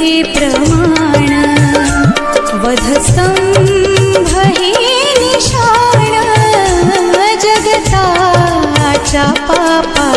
प्रमाण। वधसं भगिनिशाण जगता च पापा।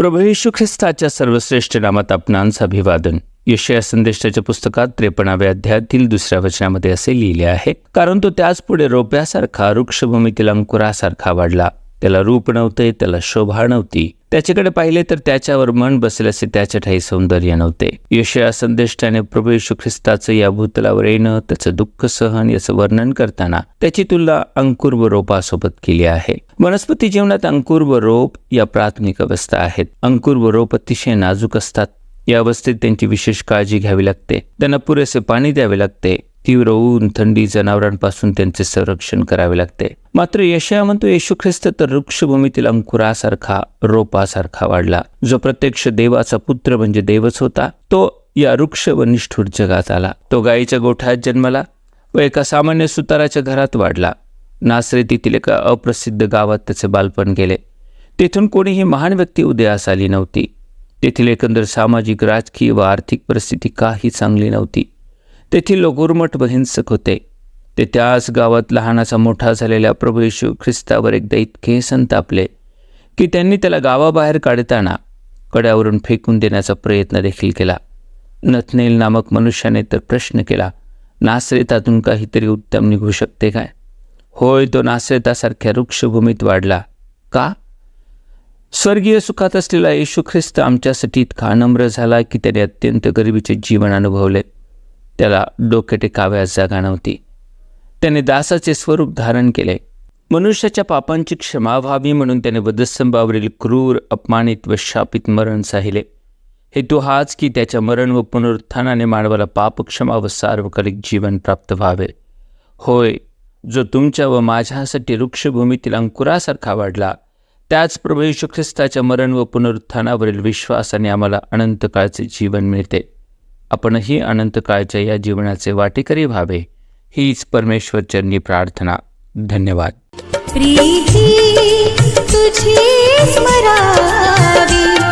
प्रभू येशू ख्रिस्ताच्या सर्वश्रेष्ठ नामात आपणांस अभिवादन यशया संदेशाच्या पुस्तकात त्रेपणाव्या अध्यायातील दुसऱ्या वचनामध्ये असे लिहिले आहे कारण तो त्याच पुढे रोप्यासारखा वृक्षभूमीतील अंकुरासारखा वाढला. त्याला रूप नव्हते त्याला शोभा नव्हती. त्याच्याकडे पाहिले तर त्याच्यावर मन बसेल असे त्याच्या ठाई सौंदर्य नव्हते. यशया संदेष्टाने प्रभू यशू ख्रिस्ताचं या भूतलावर येणं त्याचं दुःख सहन याचं वर्णन करताना त्याची तुलना अंकुर व रोपासोबत केली आहे. वनस्पती जीवनात अंकुर व रोप या प्राथमिक अवस्था आहेत. अंकुर व रोप अतिशय नाजूक असतात. या अवस्थेत त्यांची विशेष काळजी घ्यावी लागते. त्यांना पुरेसे पाणी द्यावे लागते. तीव्र ऊन थंडी जनावरांपासून त्यांचे संरक्षण करावे लागते. मात्र यशया म्हणतो येशू ख्रिस्त तर वृक्षभूमीतील अंकुरासारखा रोपासारखा वाढला. जो प्रत्यक्ष देवाचा पुत्र म्हणजे देवच होता तो या वृक्ष व निष्ठुर जगात आला. तो गायीच्या गोठ्यात जन्मला व एका सामान्य सुताराच्या घरात वाढला. नासरेतीतील एका अप्रसिद्ध गावात त्याचे बालपण गेले. तेथून कोणीही महान व्यक्ती उदयास आली नव्हती. तेथील एकंदर सामाजिक राजकीय व आर्थिक परिस्थिती काही चांगली नव्हती. तेथील लोक उर्मट व हिंसक होते. ते त्याच गावात लहानाचा मोठा झालेल्या प्रभू येशू ख्रिस्तावर एकदा इतके संतापले की त्यांनी त्याला गावाबाहेर काढताना कड्यावरून फेकून देण्याचा प्रयत्न देखील केला. नथनेल नामक मनुष्याने तर प्रश्न केला नासरेतातून काहीतरी उत्तम निघू शकते काय? होय तो नासरेतासारख्या वृक्षभूमीत वाढला. का? स्वर्गीय सुखात असलेला येशू ख्रिस्त आमच्यासाठी इतका नम्र झाला की त्याने अत्यंत गरिबीचे जीवन अनुभवले. त्याला डोके टेकाव्यास जागा नव्हती. त्याने दासाचे स्वरूप धारण केले. मनुष्याच्या पापांची क्षमा व्हावी म्हणून त्याने वधस्तंभावरील क्रूर अपमानित व शापित मरण साहिले. हेतू हाच की त्याच्या मरण व पुनरुत्थानाने मानवाला पापक्षमा व सार्वकालिक जीवन प्राप्त व्हावे. होय जो तुमच्या व माझ्यासाठी वृक्षभूमीतील अंकुरासारखा वाढला त्याच प्रभू ख्रिस्ताच्या मरण व पुनरुत्थानावरील विश्वासाने आम्हाला अनंत काळचे जीवन मिळते. आपणही अनंत काळच्या या जीवनाचे वाटेकरी व्हावे हीच परमेश्वरचरणी प्रार्थना. धन्यवाद. प्रीती तुझी स्मरावी.